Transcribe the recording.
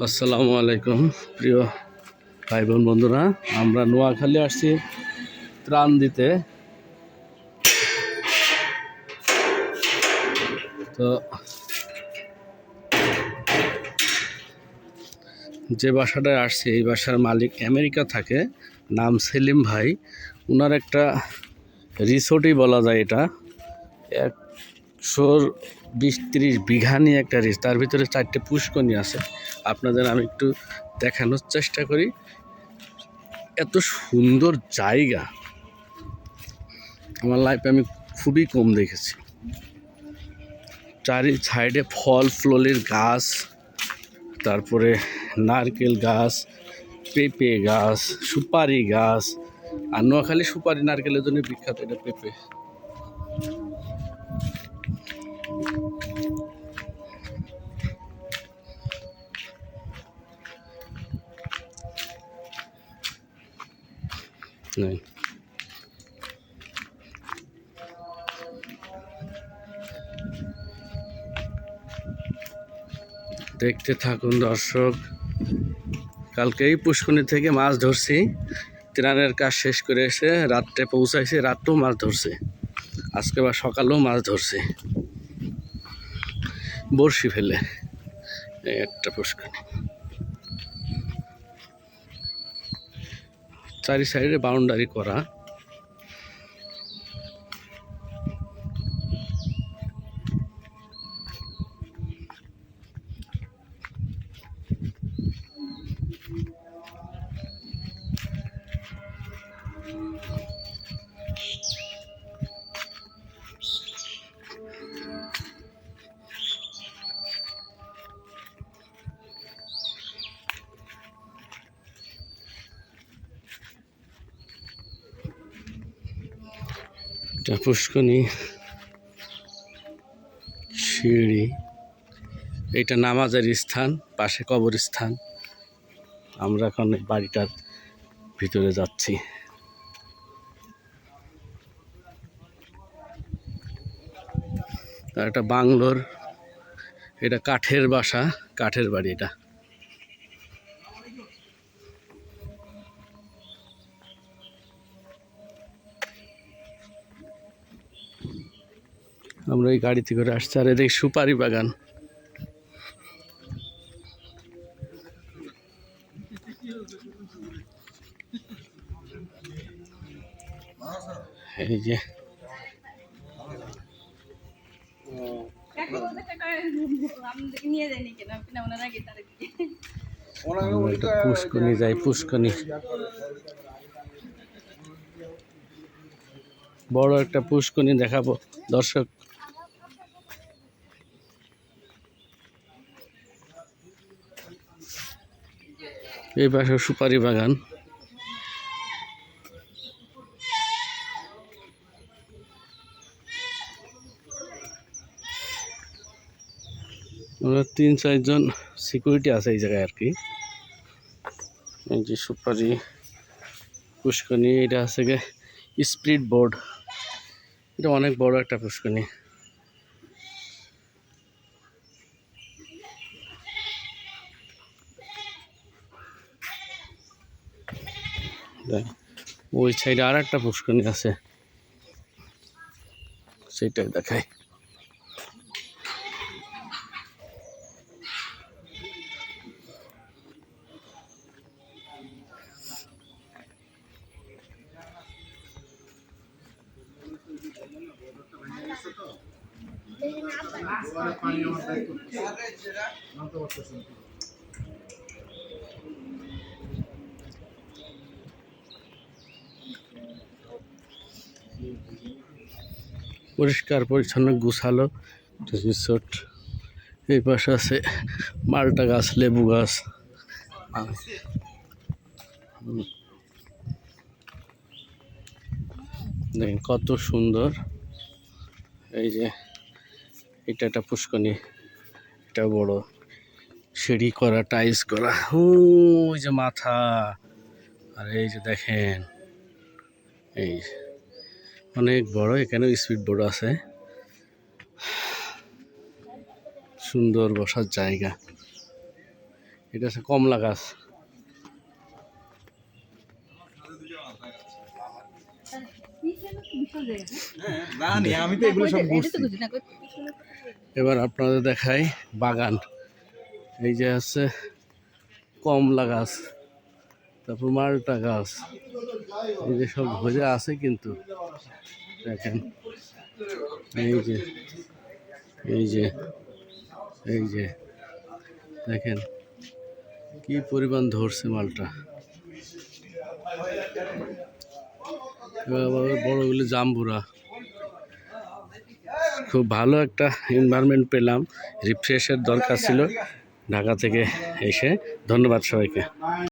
আসসালামু আলাইকুম, প্রিয় ভাই বোন বন্ধুরা। আমরা নোয়াখালী আসছি ত্রাণ দিতে। তো যে বাসাটায় আসছি, এই বাসার মালিক আমেরিকা থাকে, নাম সেলিম ভাই। ওনার একটা রিসোর্টই বলা যায় এটা। একশোর বিশ তিরিশ বিঘা নিয়ে একটা রিস, তার ভিতরে চারটে পুষ্করণী আছে। আপনাদের আমি একটু দেখানোর চেষ্টা করি। এত সুন্দর জায়গা। আমার লাইফে আমি খুবই কম দেখেছি। চারি সাইডে ফল, ফ্ললের গাছ, তারপরে নারকেল গাছ, পেঁপে গাছ, সুপারি গাছ, আর নোয়াখালী সুপারি নারকেলের জন্য বিখ্যাত এটা পেঁপে। নেই দেখতে থাকুন, দর্শক। কালকেই পুষ্করণী থেকে মাছ ধরছি। ত্রাণের কাজ শেষ করে এসে রাত্রে পৌঁছাইছে রাত্রেও মাছ ধরছে। আজকে বা সকালেও মাছ ধরছে। বড়শি ফেলে, এই একটা পুষ্করণী। চারি সাইডে বাউন্ডারি করা। এটা পুষ্করণী সিঁড়ি। এটা নামাজের স্থান, পাশে কবরস্থান। আমরা এখন বাড়িটার ভিতরে যাচ্ছি। আর একটা বাংলোর, এটা কাঠের বাসা, কাঠের বাড়ি এটা। আমরা এই গাড়িতে করে আসছি আর এদিকে সুপারি বাগান। এই যে। পুষ্কনি যাই পুষ্কনি। বড় একটা পুষ্কনি দেখাবো। দর্শক এই পাশে সুপারি বাগান। তিন চারজন সিকিউরিটি আছে এই জায়গায় আর কি। এই যে সুপারি পুষ্কনি এটা আছে গে স্পিড বোর্ড। এটা অনেক বড় একটা পুষ্করণী। ওই সাইডে আর একটা পুষ্করণী আছে। সেটাই দেখাই। পরিষ্কার, পরিচ্ছন্ন, গুছালো রিসোর্ট এই পাশে আছে মালটা গাছ, লেবু গাছ। দেখেন কত সুন্দর। এই যে এটা একটা পুষ্কনি, এটা বড়। সিঁড়ি করা, টাইলস করা। ওই যে মাথা। আর এই যে দেখেন, এই অনেক বড়, এখানেও স্পিড বোর্ড আছে। সুন্দর বসার জায়গা। এটা হচ্ছে কমলা গাছ। এবার আপনাদের দেখাই বাগান। এই যে আছে কমলা গাছ। তারপর মালটা গাছ। এই যে সব ভোজা আছে কিন্তু। দেখেন। এই যে এই যে এই যে, দেখেন। কি পরিমাণ ধরছে মালটা। বড়গুলি জাম্বুরা। খুব ভালো একটা এনভায়রনমেন্ট পেলাম। রিফ্রেশের দরকার ছিল ঢাকা থেকে এসে। ধন্যবাদ সবাইকে।